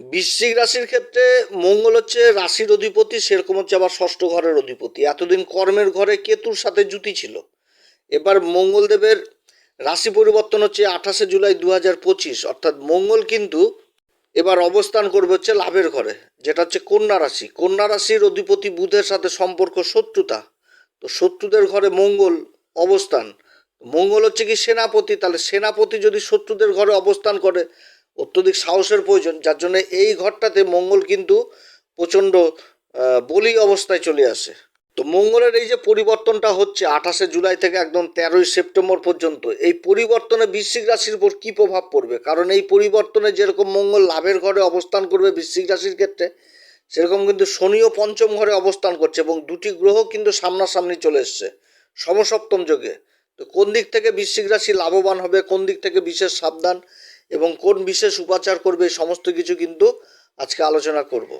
বৃশ্চিক রাশির ক্ষেত্রে মঙ্গল হচ্ছে রাশির অধিপতি, সেরকম হচ্ছে আবার ষষ্ঠ ঘরের অধিপতি। এতদিন কর্মের ঘরে কেতুর সাথে জুতি ছিল। এবার মঙ্গলদেবের রাশি পরিবর্তন হচ্ছে আঠাশে জুলাই দু হাজার পঁচিশ। অর্থাৎ মঙ্গল কিন্তু এবার অবস্থান করবে হচ্ছে লাভের ঘরে, যেটা হচ্ছে কন্যা রাশি। কন্যা রাশির অধিপতি বুধের সাথে সম্পর্ক শত্রুতা। তো শত্রুদের ঘরে মঙ্গল অবস্থান। মঙ্গল হচ্ছে কি সেনাপতি, তাহলে সেনাপতি যদি শত্রুদের ঘরে অবস্থান করে অত্যধিক সাহসের প্রয়োজন, যার জন্য এই ঘরটাতে মঙ্গল কিন্তু প্রচণ্ড বলি অবস্থায় চলে আসে। তো মঙ্গলের এই যে পরিবর্তনটা হচ্ছে আঠাশে জুলাই থেকে একদম তেরোই সেপ্টেম্বর পর্যন্ত, এই পরিবর্তনে বৃশ্চিক রাশির উপর কী প্রভাব পড়বে? কারণ এই পরিবর্তনে যেরকম মঙ্গল লাভের ঘরে অবস্থান করবে বৃশ্চিক রাশির ক্ষেত্রে, সেরকম কিন্তু শনিও পঞ্চম ঘরে অবস্থান করছে এবং দুটি গ্রহ কিন্তু সামনাসামনি চলে এসছে, সমসপ্তম যোগে। তো কোন দিক থেকে বৃশ্চিক রাশি লাভবান হবে, কোন দিক থেকে বিশেষ সাবধান এবং কোন বিশেষ উপাচার করবে, সমস্ত কিছু কিন্তু আজকে আলোচনা করব।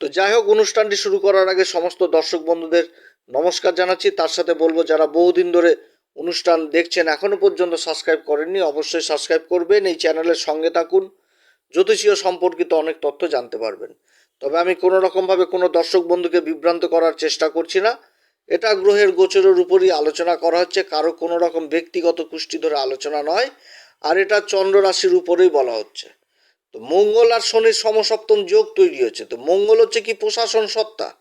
তো যাই হোক, অনুষ্ঠানটি শুরু করার আগে সমস্ত দর্শক বন্ধুদের নমস্কার জানাচ্ছি। তার সাথে বলব, যারা বহুদিন ধরে অনুষ্ঠান দেখছেন, এখনও পর্যন্ত সাবস্ক্রাইব করেননি, অবশ্যই সাবস্ক্রাইব করবেন। এই চ্যানেলের সঙ্গে থাকুন, জ্যোতিষীয় সম্পর্কিত অনেক তথ্য জানতে পারবেন। তবে আমি কোনো রকমভাবে কোনো দর্শক বন্ধুকে বিভ্রান্ত করার চেষ্টা করছি না। এটা গ্রহের গোচরের উপরই আলোচনা করা হচ্ছে, কারও কোনো রকম ব্যক্তিগত কুষ্টি ধরে আলোচনা নয়। আর এটা চন্দ্র রাশির উপরেই বলা হচ্ছে। তো মঙ্গল আর শনির সমসপ্তম যোগ তৈরি হচ্ছে তো মঙ্গল হচ্ছে কি প্রশাসন সত্তা।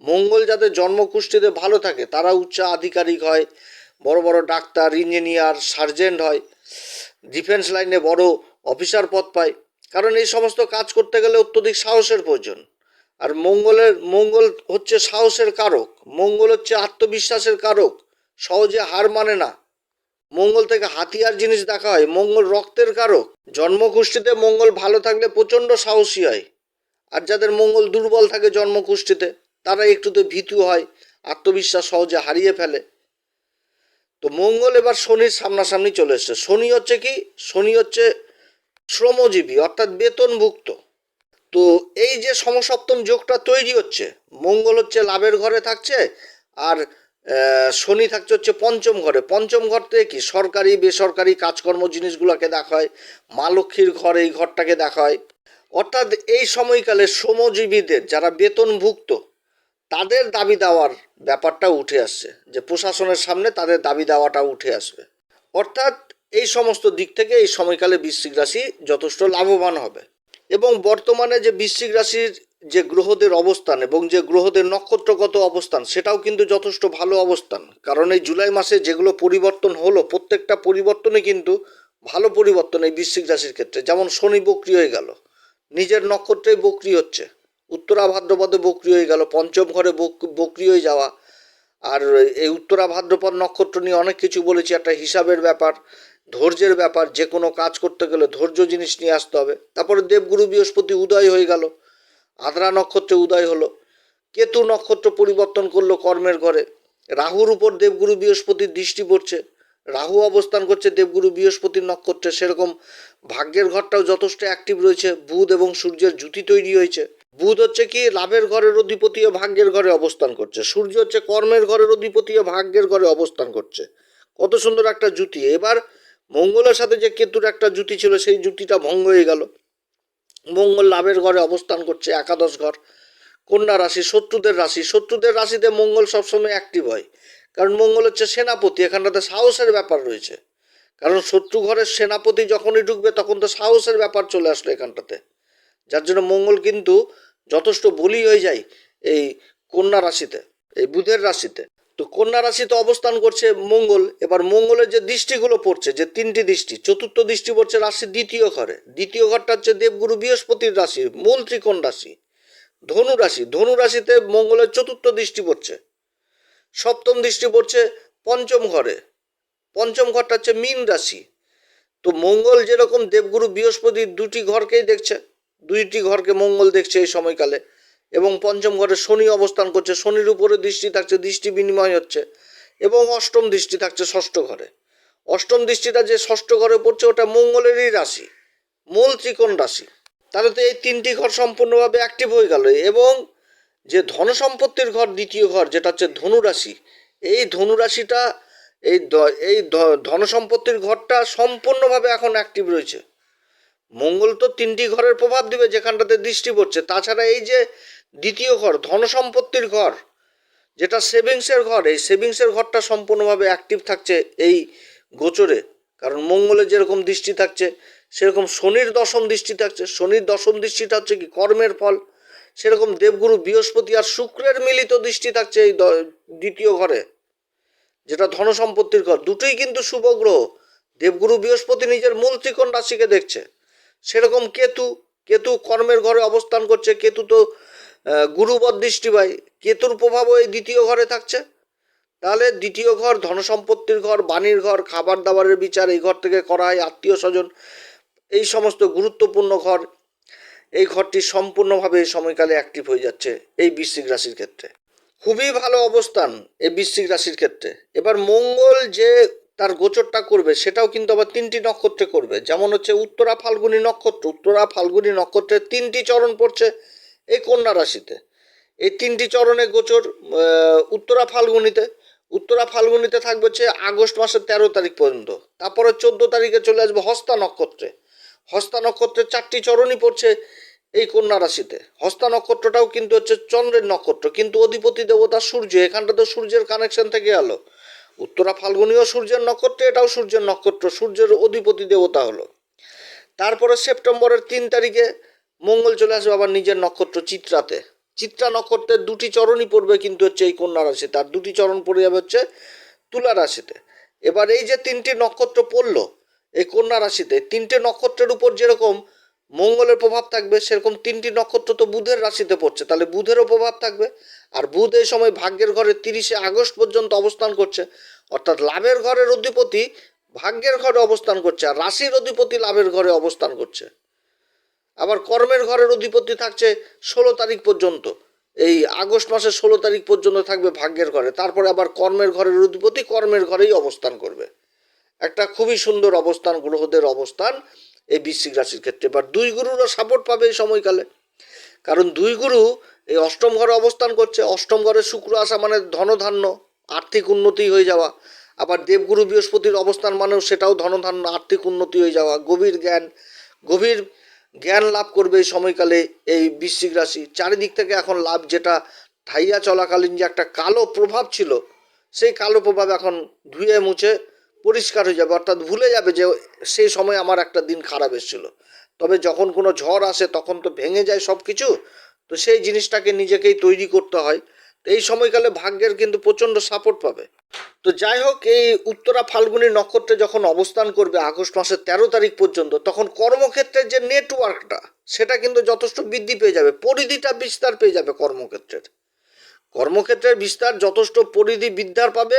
মঙ্গল যাদের জন্মকুষ্ঠিতে ভালো থাকে, তারা উচ্চ আধিকারিক হয়, বড় বড় ডাক্তার, ইঞ্জিনিয়ার, সার্জেন্ট হয়, ডিফেন্স লাইনে বড় অফিসার পদ পায়। কারণ এই সমস্ত কাজ করতে গেলে অত্যধিক সাহসের প্রয়োজন। আর মঙ্গলের, মঙ্গল হচ্ছে সাহসের কারক। মঙ্গল হচ্ছে আত্মবিশ্বাসের কারক। সহজে হার মানে না। মঙ্গল থেকে হাতিয়ার জিনিস দেখা হয়। মঙ্গল রক্তের কারক। জন্মকুষ্ঠিতে মঙ্গল ভালো থাকলে প্রচণ্ড সাহসী হয়। আর যাদের মঙ্গল দুর্বল থাকে জন্মকুষ্ঠিতে তারা একটুতে ভীতু হয়, আত্মবিশ্বাস সহজে হারিয়ে ফেলে। তো মঙ্গল এবার শনির সামনাসামনি চলে এসছে। শনি হচ্ছে কি? শনি হচ্ছে শ্রমজীবী, অর্থাৎ বেতনভুক্ত। তো এই যে সমসপ্তম যোগটা তৈরি হচ্ছে, মঙ্গল হচ্ছে লাভের ঘরে থাকছে, আর শনি থাকছে হচ্ছে পঞ্চম ঘরে। পঞ্চম ঘর থেকে কি? সরকারি, বেসরকারি কাজকর্ম জিনিসগুলোকে দেখা হয়। মা লক্ষ্মীর ঘর, এই ঘরটাকে দেখা হয়। অর্থাৎ এই সময়কালে শ্রমজীবীদের যারা বেতনভুক্ত, তাদের দাবি দেওয়ার ব্যাপারটা উঠে আসছে যে প্রশাসনের সামনে তাদের দাবি দেওয়াটা উঠে আসবে। অর্থাৎ এই সমস্ত দিক থেকে এই সময়কালে বৃশ্চিক রাশি যথেষ্ট লাভবান হবে। এবং বর্তমানে যে বৃশ্চিক রাশির যে গ্রহদের অবস্থান এবং যে গ্রহদের নক্ষত্রগত অবস্থান, সেটাও কিন্তু যথেষ্ট ভালো অবস্থান। কারণ এই জুলাই মাসে যেগুলো পরিবর্তন হলো, প্রত্যেকটা পরিবর্তনে কিন্তু ভালো পরিবর্তন এই বৃশ্চিক রাশির ক্ষেত্রে। যেমন শনি বক্রি হয়ে গেল, নিজের নক্ষত্রেই বক্রি হচ্ছে, উত্তরা ভাদ্রপদে বক্রি হয়ে গেল, পঞ্চম ঘরে বক- বক্রি হয়ে যাওয়া। আর এই উত্তরা ভাদ্রপদ নক্ষত্র নিয়ে অনেক কিছু বলেছি, একটা হিসাবের ব্যাপার, ধৈর্যের ব্যাপার, যে কোনো কাজ করতে গেলে ধৈর্য জিনিস নিয়ে আসতে হবে। তারপরে দেবগুরু বৃহস্পতি উদয় হয়ে গেল আদ্রা নক্ষত্রে উদয় হলো। কেতু নক্ষত্র পরিবর্তন করল কর্মের ঘরে। রাহুর উপর দেবগুরু বৃহস্পতির দৃষ্টি পড়ছে। রাহু অবস্থান করছে দেবগুরু বৃহস্পতির নক্ষত্রে। সেরকম ভাগ্যের ঘরটাও যথেষ্ট অ্যাক্টিভ রয়েছে। বুধ এবং সূর্যের জুতি তৈরি হয়েছে। বুধ হচ্ছে কি, লাভের ঘরের অধিপতি ও ভাগ্যের ঘরে অবস্থান করছে। সূর্য হচ্ছে কর্মের ঘরের অধিপতি ও ভাগ্যের ঘরে অবস্থান করছে। কত সুন্দর একটা জুতি এবার মঙ্গলের সাথে যে কেতুর একটা জুতি ছিল, সেই জুতিটা ভঙ্গ হয়ে গেল। মঙ্গল লাভের ঘরে অবস্থান করছে একাদশ ঘর। কন্যা রাশি শত্রুদের রাশি। শত্রুদের রাশিতে মঙ্গল সবসময় অ্যাক্টিভ হয়। কারণ মঙ্গল হচ্ছে সেনাপতি, এখানটাতে সাহসের ব্যাপার রয়েছে। কারণ শত্রু ঘরের সেনাপতি যখনই ঢুকবে, তখন তো সাহসের ব্যাপার চলে আসলো এখানটাতে। যার জন্য মঙ্গল কিন্তু যথেষ্ট বলি হয়ে যায় এই কন্যা রাশিতে, এই বুধের রাশিতে। তো কন্যা রাশিতে অবস্থান করছে মঙ্গল। এবার মঙ্গলের যে দৃষ্টিগুলো পড়ছে, যে তিনটি দৃষ্টি, চতুর্থ দৃষ্টি পড়ছে রাশির দ্বিতীয় ঘরে। দ্বিতীয় ঘরটা হচ্ছে দেবগুরু বৃহস্পতির রাশি মূল ত্রিকোণ রাশি, ধনু রাশি। ধনু রাশিতে মঙ্গলের চতুর্থ দৃষ্টি পড়ছে। সপ্তম দৃষ্টি পড়ছে পঞ্চম ঘরে। পঞ্চম ঘরটা হচ্ছে মীন রাশি। তো মঙ্গল যেরকম দেবগুরু বৃহস্পতির দুটি ঘরকেই দেখছে, দুইটি ঘরকে মঙ্গল দেখছে এই সময়কালে। এবং পঞ্চম ঘরে শনি অবস্থান করছে। শনির উপরে দৃষ্টি থাকছে, দৃষ্টি বিনিময় হচ্ছে এবং অষ্টম দৃষ্টি থাকছে ষষ্ঠ ঘরে। অষ্টম দৃষ্টিটা যে ষষ্ঠ ঘরে পড়ছে, ওটা মঙ্গলেরই রাশি, মূল ত্রিকোণ রাশি। তাহলে তো এই তিনটি ঘর সম্পূর্ণভাবে অ্যাক্টিভ হয়ে গেল এবং যে ধন সম্পত্তির ঘর, দ্বিতীয় ঘর, যেটা হচ্ছে ধনুরাশি, এই ধনুরাশিটা, এই এই ধন সম্পত্তির ঘরটা সম্পূর্ণভাবে এখন অ্যাক্টিভ রয়েছে। মঙ্গল তো তিনটি ঘরের প্রভাব দিবে যেখানটাতে দৃষ্টি পড়ছে। তাছাড়া এই যে দ্বিতীয় ঘর ধন সম্পত্তির ঘর, যেটা সেভিংসের ঘর। এই সেভিংসের ঘরটা সম্পূর্ণভাবে অ্যাক্টিভ থাকছে এই গোচরে। কারণ মঙ্গলের যেরকম দৃষ্টি থাকছে, সেরকম শনির দশম দৃষ্টি থাকছে। শনির দশম দৃষ্টিটা হচ্ছে কি? কর্মের ফল। সেরকম দেবগুরু বৃহস্পতি আর শুক্রের মিলিত দৃষ্টি থাকছে এই দ্বিতীয় ঘরে। যেটা ধন সম্পত্তির ঘর। দুটোই কিন্তু শুভ গ্রহ। দেবগুরু বৃহস্পতি নিজের মূল ত্রিকোণ রাশিকে দেখছে। সেরকম কেতু কেতু কর্মের ঘরে অবস্থান করছে। কেতু তো আহ, গুরুবর দৃষ্টি পায় কেতুর প্রভাবও এই দ্বিতীয় ঘরে থাকছে। তাহলে দ্বিতীয় ঘর ধনসম্পত্তির ঘর বাণীর ঘর খাবার দাবারের বিচার এই ঘর থেকে করা হয় আত্মীয় স্বজন এই সমস্ত গুরুত্বপূর্ণ ঘর। এই ঘরটি সম্পূর্ণভাবে সময়কালে অ্যাক্টিভ হয়ে যাচ্ছে এই বৃশ্চিক রাশির ক্ষেত্রে। খুবই ভালো অবস্থান এই বৃশ্চিক রাশির ক্ষেত্রে। এবার মঙ্গল যে তার গোচরটা করবে সেটাও কিন্তু আবার তিনটি নক্ষত্রে করবে। যেমন হচ্ছে উত্তরা ফাল্গুনী নক্ষত্র। উত্তরা ফাল্গুনী নক্ষত্রের তিনটি চরণ পড়ছে। এই কন্যা রাশিতে। এই তিনটি চরণে গোচর উত্তরা ফাল্গুনিতে। উত্তরা ফাল্গুনিতে থাকবে হচ্ছে আগস্ট মাসের তেরো তারিখ পর্যন্ত। তারপরে চোদ্দ তারিখে চলে আসবে হস্তা নক্ষত্রে। হস্তা নক্ষত্রের চারটি চরণই পড়ছে এই কন্যা রাশিতে। হস্তা নক্ষত্রটাও কিন্তু হচ্ছে চন্দ্রের নক্ষত্র, কিন্তু অধিপতি দেবতা সূর্য, এখানটা তো সূর্যের কানেকশন থেকে গেল উত্তরা ফাল্গুনিও সূর্যের নক্ষত্রে, এটাও সূর্যের নক্ষত্র, সূর্যের অধিপতি দেবতা হলো। তারপরে সেপ্টেম্বরের তিন তারিখে মঙ্গল চলে আসবে আবার নিজের নক্ষত্র চিত্রাতে। চিত্রা নক্ষত্রের দুটি চরণই পড়বে কিন্তু হচ্ছে এই কন্যা রাশিতে। আর দুটি চরণ পড়ে যাবে হচ্ছে তুলা রাশিতে। এবার এই যে তিনটি নক্ষত্র পড়ল এই কন্যা রাশিতে, তিনটে নক্ষত্রের উপর যেরকম মঙ্গলের প্রভাব থাকবে, সেরকম তিনটি নক্ষত্র তো বুধের রাশিতে পড়ছে। তাহলে বুধেরও প্রভাব থাকবে আর বুধ এই সময় ভাগ্যের ঘরে তিরিশে আগস্ট পর্যন্ত অবস্থান করছে। অর্থাৎ লাভের ঘরের অধিপতি ভাগ্যের ঘরে অবস্থান করছে আর রাশির অধিপতি লাভের ঘরে অবস্থান করছে। আবার কর্মের ঘরের অধিপতি থাকছে ষোলো তারিখ পর্যন্ত। এই আগস্ট মাসের ষোলো তারিখ পর্যন্ত থাকবে ভাগ্যের ঘরে। তারপরে আবার কর্মের ঘরের অধিপতি কর্মের ঘরেই অবস্থান করবে। একটা খুবই সুন্দর অবস্থান, গ্রহদের অবস্থান এই বৃশ্চিক রাশির ক্ষেত্রে। এবার দুই গুরুরও সাপোর্ট পাবে এই সময়কালে। কারণ দুই গুরু এই অষ্টম ঘরে অবস্থান করছে। অষ্টম ঘরে শুক্র আসা মানে ধনধান্য, আর্থিক উন্নতি হয়ে যাওয়া। আবার দেবগুরু বৃহস্পতির অবস্থান মানেও সেটাও ধনধান্য, আর্থিক উন্নতি হয়ে যাওয়া। গভীর জ্ঞান, গভীর জ্ঞান লাভ করবে এই সময়কালে এই বৃশ্চিক রাশি। চারিদিক থেকে এখন লাভ যেটা ঠাইয়া চলাকালীন যে একটা কালো প্রভাব ছিল, সেই কালো প্রভাব এখন ধুয়ে মুছে পরিষ্কার হয়ে যাবে। অর্থাৎ ভুলে যাবে যে সেই সময় আমার একটা দিন খারাপ এসেছিল। তবে যখন কোনো ঝড় আসে, তখন তো ভেঙে যায় সব কিছু তো সেই জিনিসটাকে নিজেকেই তৈরি করতে হয়। এই সময়কালে ভাগ্যের কিন্তু প্রচণ্ড সাপোর্ট পাবে। তো যাই হোক, এই উত্তরা ফাল্গুনী নক্ষত্রে যখন অবস্থান করবে আগস্ট মাসের তেরো তারিখ পর্যন্ত, তখন কর্মক্ষেত্রের যে নেটওয়ার্কটা সেটা কিন্তু যথেষ্ট বৃদ্ধি পেয়ে যাবে। পরিধিটা বিস্তার পেয়ে যাবে কর্মক্ষেত্রের। কর্মক্ষেত্রের বিস্তার যথেষ্ট পরিধি বিদ্যার পাবে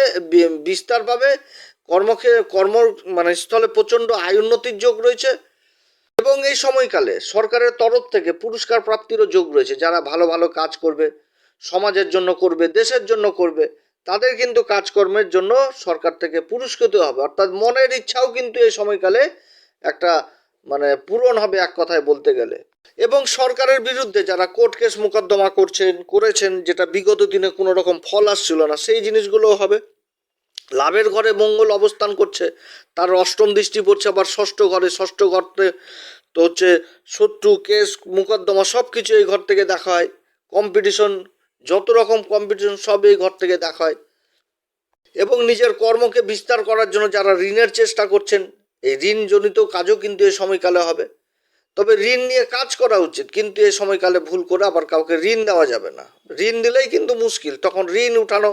বিস্তার পাবে। কর্মক্ষে, কর্ম মানে স্থলে প্রচণ্ড আয় উন্নতির যোগ রয়েছে। এবং এই সময়কালে সরকারের তরফ থেকে পুরস্কার প্রাপ্তিরও যোগ রয়েছে। যারা ভালো ভালো কাজ করবে সমাজের জন্য করবে, দেশের জন্য করবে, তাদের কিন্তু কাজকর্মের জন্য সরকার থেকে পুরস্কৃত হবে। অর্থাৎ মনের ইচ্ছাও কিন্তু এই সময়কালে একটা মানে পূরণ হবে এক কথায় বলতে গেলে। এবং সরকারের বিরুদ্ধে যারা কোর্ট কেস মোকদ্দমা করছেন, করেছেন, যেটা বিগত দিনে কোনো রকম ফল আসছিল না, সেই জিনিসগুলোও হবে। লাভের ঘরে মঙ্গল অবস্থান করছে, তার অষ্টম দৃষ্টি পড়ছে, আবার ষষ্ঠ ঘরে, ষষ্ঠ ঘরতে তো হচ্ছে শত্রু, কেস, মোকদ্দমা সব কিছু এই ঘর থেকে দেখা হয়। কম্পিটিশন যত রকম কম্পিটিশন সব এই ঘর থেকে দেখা হয়। এবং নিজের কর্মকে বিস্তার করার জন্য যারা ঋণের চেষ্টা করছেন, এই ঋণজনিত কাজও কিন্তু এই সময়কালে হবে। তবে ঋণ নিয়ে কাজ করা উচিত, কিন্তু এই সময়কালে ভুল করে আবার কাউকে ঋণ দেওয়া যাবে না। ঋণ দিলেই কিন্তু মুশকিল, তখন ঋণ উঠানো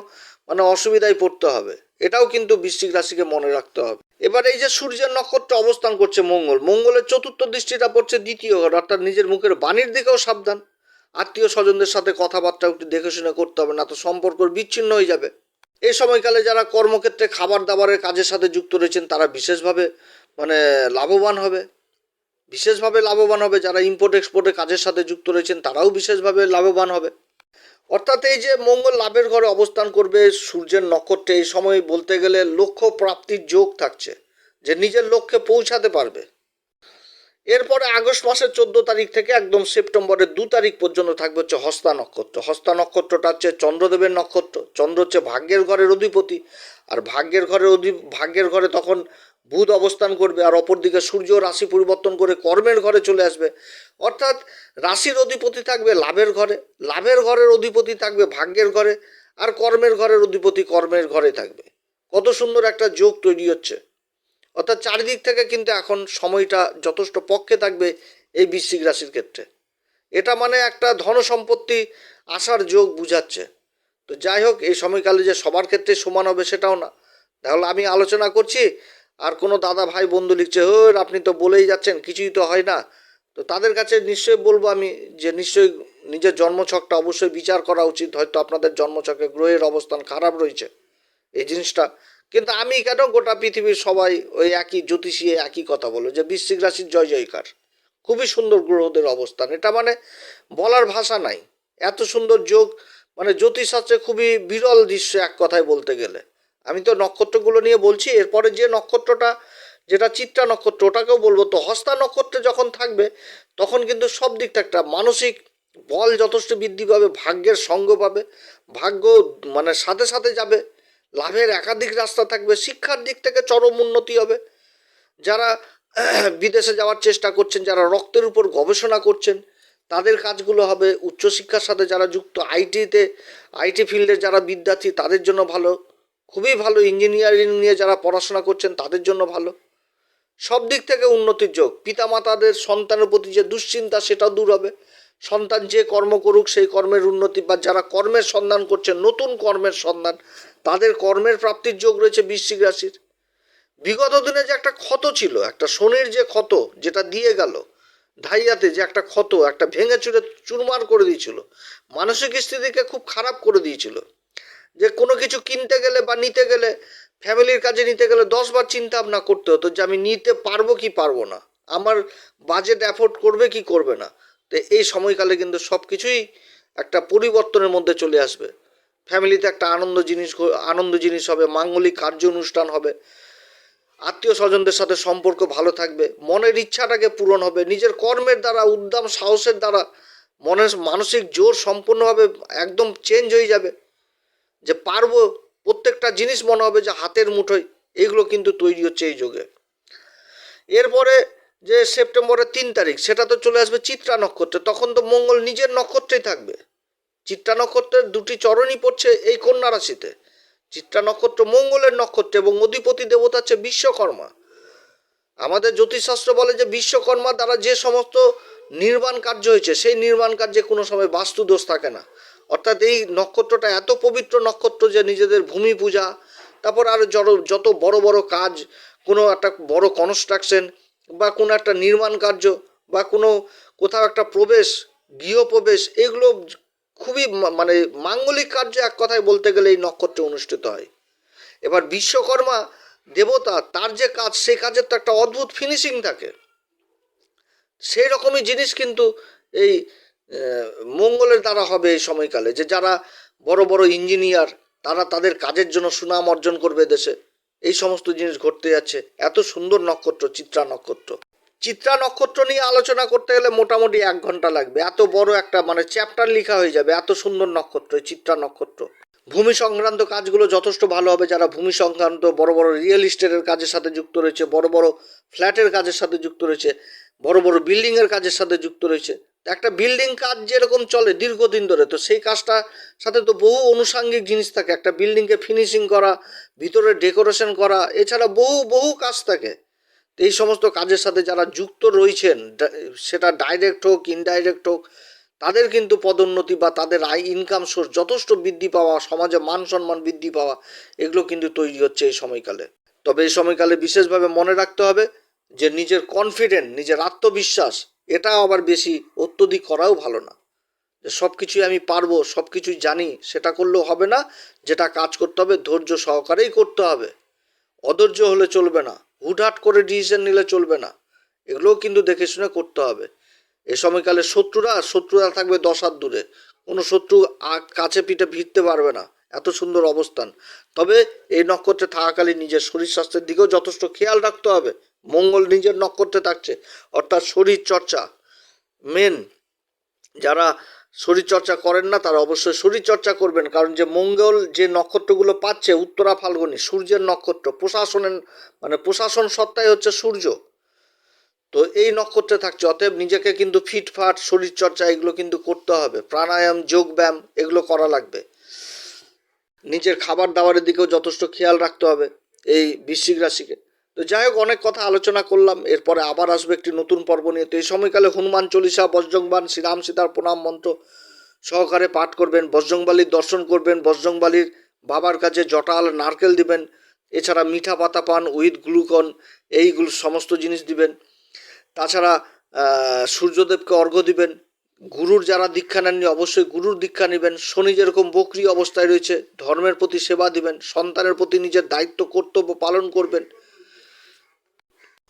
মানে অসুবিধায় পড়তে হবে। এটাও কিন্তু বৃশ্চিক রাশিকে মনে রাখতে হবে। এবার এই যে সূর্যের নক্ষত্র অবস্থান করছে মঙ্গল, মঙ্গলের চতুর্থ দৃষ্টিটা পড়ছে দ্বিতীয় ঘর, অর্থাৎ নিজের মুখের বাণীর দিকেও সাবধান। আত্মীয় স্বজনদের সাথে কথাবার্তা একটু দেখে শুনে করতে হবে, না তো সম্পর্ক বিচ্ছিন্ন হয়ে যাবে। এই সময়কালে যারা কর্মক্ষেত্রে খাবার দাবারের কাজের সাথে যুক্ত রয়েছেন, তারা বিশেষভাবে মানে লাভবান হবে। বিশেষভাবে লাভবান হবে, যারা ইম্পোর্ট এক্সপোর্টের কাজের সাথে যুক্ত রয়েছেন, তারাও বিশেষভাবে লাভবান হবে। অর্থাৎ এই যে মঙ্গল লাভের ঘরে অবস্থান করবে সূর্যের নক্ষত্রে, এই সময় বলতে গেলে লক্ষ্য প্রাপ্তির যোগ থাকছে, যে নিজের লক্ষ্যে পৌঁছাতে পারবে। এরপরে আগস্ট মাসের চোদ্দ তারিখ থেকে একদম সেপ্টেম্বরের দু তারিখ পর্যন্ত থাকবে হচ্ছে হস্তা নক্ষত্র। হস্তা নক্ষত্রটা হচ্ছে চন্দ্রদেবের নক্ষত্র। চন্দ্র হচ্ছে ভাগ্যের ঘরের অধিপতি। আর ভাগ্যের ঘরের অধি ভাগ্যের ঘরে তখন বুধ অবস্থান করবে আর অপরদিকে সূর্য রাশি পরিবর্তন করে কর্মের ঘরে চলে আসবে। অর্থাৎ রাশির অধিপতি থাকবে লাভের ঘরে। লাভের ঘরের অধিপতি থাকবে ভাগ্যের ঘরে। আর কর্মের ঘরের অধিপতি কর্মের ঘরে থাকবে। কত সুন্দর একটা যোগ তৈরি হচ্ছে। অর্থাৎ চারিদিক থেকে কিন্তু এখন সময়টা যথেষ্ট পক্ষে থাকবে এই বৃশ্চিক রাশির ক্ষেত্রে। এটা মানে একটা ধন সম্পত্তি আসার যোগ বুঝাচ্ছে। তো যাই হোক, এই সময়কালে যে সবার ক্ষেত্রে সমান হবে সেটাও না। তাহলে আমি আলোচনা করছি, আর কোনো দাদা ভাই বন্ধু লিখছে, ও, আপনি তো বলেই যাচ্ছেন, কিছুই তো হয় না। তো তাদের কাছে নিশ্চয়ই বলব আমি যে নিশ্চয়ই নিজের জন্মছকটা অবশ্যই বিচার করা উচিত। হয়তো আপনাদের জন্মছকে গ্রহের অবস্থান খারাপ রয়েছে। এই জিনিসটা কিন্তু আমি কেন গোটা পৃথিবীর সবাই ওই একই জ্যোতিষী একই কথা বলো যে বৃশ্চিক রাশির জয় জয়কার। খুবই সুন্দর গ্রহদের অবস্থান। এটা মানে বলার ভাষা নাই। এত সুন্দর যোগ মানে জ্যোতিষশাস্ত্রে খুবই বিরল দৃশ্য এক কথায় বলতে গেলে। আমি তো নক্ষত্রগুলো নিয়ে বলছি, এরপরে যে নক্ষত্রটা, যেটা চিত্রা নক্ষত্র, ওটাকেও বলব তো, হস্তা নক্ষত্রে যখন থাকবে, তখন কিন্তু সব দিকটা একটা মানসিক বল যথেষ্ট বৃদ্ধি পাবে, ভাগ্যের সঙ্গ পাবে, ভাগ্য মানে সাথে সাথে যাবে লাভের একাধিক রাস্তা থাকবে, শিক্ষার দিক থেকে চরম উন্নতি হবে। যারা বিদেশে যাওয়ার চেষ্টা করছেন, যারা রক্তের উপর গবেষণা করছেন, তাদের কাজগুলো হবে উচ্চশিক্ষার সাথে যারা যুক্ত, আইটিতে, আইটি ফিল্ডে যারা বিদ্যার্থী, তাদের জন্য ভালো। খুবই ভালো ইঞ্জিনিয়ারিং নিয়ে যারা পড়াশোনা করছেন, তাদের জন্য ভালো। সব দিক থেকে উন্নতির যোগ। পিতামাতাদের সন্তানের প্রতি যে দুশ্চিন্তা, সেটাও দূর হবে। সন্তান যে কর্ম করুক, সেই কর্মের উন্নতি, বা যারা কর্মের সন্ধান করছেন, নতুন কর্মের সন্ধান তাদের কর্মের প্রাপ্তির যোগ রয়েছে বৃশ্চিক রাশির। বিগত দিনে যে একটা ক্ষত ছিল, একটা শনির যে ক্ষত যেটা দিয়ে গেল, ধাইয়াতে যে একটা ক্ষত, একটা ভেঙে চুরে চুরমার করে দিয়েছিল, মানসিক স্থিতিকে খুব খারাপ করে দিয়েছিল। যে কোনো কিছু কিনতে গেলে বা নিতে গেলে, ফ্যামিলির কাজে নিতে গেলে দশবার চিন্তা ভাবনা করতে হতো যে আমি নিতে পারব কি পারব না, আমার বাজেট অ্যাফোর্ড করবে কি করবে না। তো এই সময়কালে কিন্তু সব কিছুই একটা পরিবর্তনের মধ্যে চলে আসবে। ফ্যামিলিতে একটা আনন্দ জিনিস আনন্দ জিনিস হবে, মাঙ্গলিক কার্য অনুষ্ঠান হবে। আত্মীয় স্বজনদের সাথে সম্পর্ক ভালো থাকবে, মনের ইচ্ছাটাকে পূরণ হবে, নিজের কর্মের দ্বারা, উদ্যম, সাহসের দ্বারা মনের মানসিক জোর সম্পূর্ণভাবে একদম চেঞ্জ হয়ে যাবে। যে পারব, প্রত্যেকটা জিনিস মনে হবে যে হাতের মুঠোয়, এগুলো কিন্তু তৈরি হচ্ছে এই যুগে। এরপরে যে সেপ্টেম্বরের তিন তারিখ, সেটা তো চলে আসবে চিত্রা নক্ষত্রে, তখন তো মঙ্গল নিজের নক্ষত্রেই থাকবে। চিত্রা নক্ষত্রের দুটি চরণই পড়ছে এই কন্যা রাশিতে। চিত্রা নক্ষত্র মঙ্গলের নক্ষত্র এবং অধিপতি দেবতা হচ্ছে বিশ্বকর্মা। আমাদের জ্যোতিষশাস্ত্র বলে যে বিশ্বকর্মা দ্বারা যে সমস্ত নির্মাণ কার্য হয়েছে, সেই নির্মাণ কার্যে কোনো সময় বাস্তু দোষ থাকে না। অর্থাৎ এই নক্ষত্রটা এত পবিত্র নক্ষত্র যে নিজেদের ভূমি পূজা, তারপর আর যত বড় বড় কাজ, কোনো একটা বড় কনস্ট্রাকশন বা কোনো একটা নির্মাণ কার্য বা কোনো কোথাও একটা প্রবেশ, গৃহপ্রবেশ, এগুলো খুবই মানে মাঙ্গলিক কার্য এক কথায় বলতে গেলে এই নক্ষত্রে অনুষ্ঠিত হয়। এবার বিশ্বকর্মা দেবতা, তার যে কাজ, সেই কাজের তো একটা অদ্ভুত ফিনিশিং থাকে। সেই রকমই জিনিস কিন্তু এই মঙ্গলের দ্বারা হবে এই সময়কালে, যে যারা বড় বড় ইঞ্জিনিয়ার তারা তাদের কাজের জন্য সুনাম অর্জন করবে দেশে। এই সমস্ত জিনিস ঘটতে যাচ্ছে। এত সুন্দর নক্ষত্র, চিত্রা নক্ষত্র। চিত্রা নক্ষত্র নিয়ে আলোচনা করতে গেলে মোটামুটি এক ঘণ্টা লাগবে। এত বড় একটা মানে চ্যাপ্টার লেখা হয়ে যাবে, এত সুন্দর নক্ষত্র চিত্রা নক্ষত্র। ভূমি সংক্রান্ত কাজগুলো যথেষ্ট ভালো হবে, যারা ভূমি সংক্রান্ত বড় বড় রিয়েল ইস্টেটের কাজের সাথে যুক্ত রয়েছে, বড় বড় ফ্ল্যাটের কাজের সাথে যুক্ত রয়েছে, বড় বড় বিল্ডিংয়ের কাজের সাথে যুক্ত রয়েছে। একটা বিল্ডিং কাজ যেরকম চলে দীর্ঘদিন ধরে, তো সেই কাজটা সাথে তো বহু অনুষাঙ্গিক জিনিস থাকে। একটা বিল্ডিংকে ফিনিশিং করা, ভিতরে ডেকোরেশন করা, এছাড়া বহু বহু কাজ থাকে। এই সমস্ত কাজের সাথে যারা যুক্ত রয়েছেন সেটা ডাইরেক্ট হোক ইনডাইরেক্ট হোক, তাদের কিন্তু পদোন্নতি বা তাদের আয় ইনকাম সোর্স যথেষ্ট বৃদ্ধি পাওয়া, সমাজে মান সম্মান বৃদ্ধি পাওয়া, এগুলো কিন্তু তৈরি হচ্ছে এই সময়কালে। তবে এই সময়কালে বিশেষভাবে মনে রাখতে হবে যে নিজের কনফিডেন্ট নিজের আত্মবিশ্বাস, এটা আবার বেশি অত্যধিক করাও ভালো না। যে সব কিছুই আমি পারব সব কিছুই জানি, সেটা করলেও হবে না, যেটা কাজ করতে হবে, ধৈর্য সহকারেই করতে হবে। অধৈর্য হলে চলবে না। হুটহাট করে ডিসিশন নিলে চলবে না। এগুলোও কিন্তু দেখে শুনে করতে হবে। এ সময়কালে শত্রুরা শত্রুরা থাকবে দশ হাত দূরে। কোনো শত্রু কাছে পিঠে ভিড়তে পারবে না। এত সুন্দর অবস্থান। তবে এই নক্ষত্রে থাকাকালীন নিজের শরীর স্বাস্থ্যের দিকেও যথেষ্ট খেয়াল রাখতে হবে। মঙ্গল নিজের নক্ষত্রে থাকছে, অর্থাৎ শরীর চর্চা মেন যারা শরীর চর্চা করেন না, তারা অবশ্যই শরীর চর্চা করবেন। কারণ যে মঙ্গল যে নক্ষত্রগুলো পাচ্ছে, উত্তরা ফাল্গুনি, সূর্যের নক্ষত্র, প্রশাসনের মানে প্রশাসন সত্তাই হচ্ছে সূর্য। তো এই নক্ষত্রে থাকছে, অতএব নিজেকে কিন্তু ফিটফাট শরীর চর্চা এগুলো কিন্তু করতে হবে। প্রাণায়াম যোগ ব্যায়াম এগুলো করা লাগবে। নিজের খাবার দাবারের দিকেও যথেষ্ট খেয়াল রাখতে হবে এই বৃশ্চিক রাশিকে। তো যাই হোক, অনেক কথা আলোচনা করলাম। এরপরে আবার আসবে একটি নতুন পর্ব নিয়ে। তো এই সময়কালে হনুমান চল্লিশা বজ্রংবান শ্রীরাম সীতার প্রণাম মন্ত্র সহকারে পাঠ করবেন। বজরংবালির দর্শন করবেন। বজরংবালির বাবার কাছে জটাল নারকেল দিবেন। এছাড়া মিঠা পাতা পান, উইথ গ্লুকন এইগুলো সমস্ত জিনিস দিবেন। তাছাড়া সূর্যদেবকে অর্ঘ্য দিবেন। গুরুর যারা দীক্ষা নেননি, অবশ্যই গুরুর দীক্ষা নেবেন। শনি যেরকম বকরি অবস্থায় রয়েছে, ধর্মের প্রতি সেবা দিবেন। সন্তানের প্রতি নিজের দায়িত্ব, কর্তব্য পালন করবেন।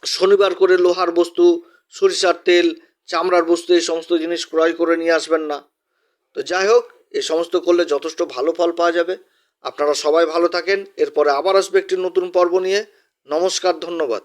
শনিবার করে লোহার বস্তু, সরিষার তেল, চামড়ার বস্তু, এই সমস্ত জিনিস ক্রয় করে নিয়ে আসবেন না। তো যাই হোক এ সমস্ত করলে যথেষ্ট ভালো ফল পাওয়া যাবে। আপনারা সবাই ভালো থাকেন। এরপরে আবার আসবে একটি নতুন পর্ব নিয়ে। নমস্কার, ধন্যবাদ।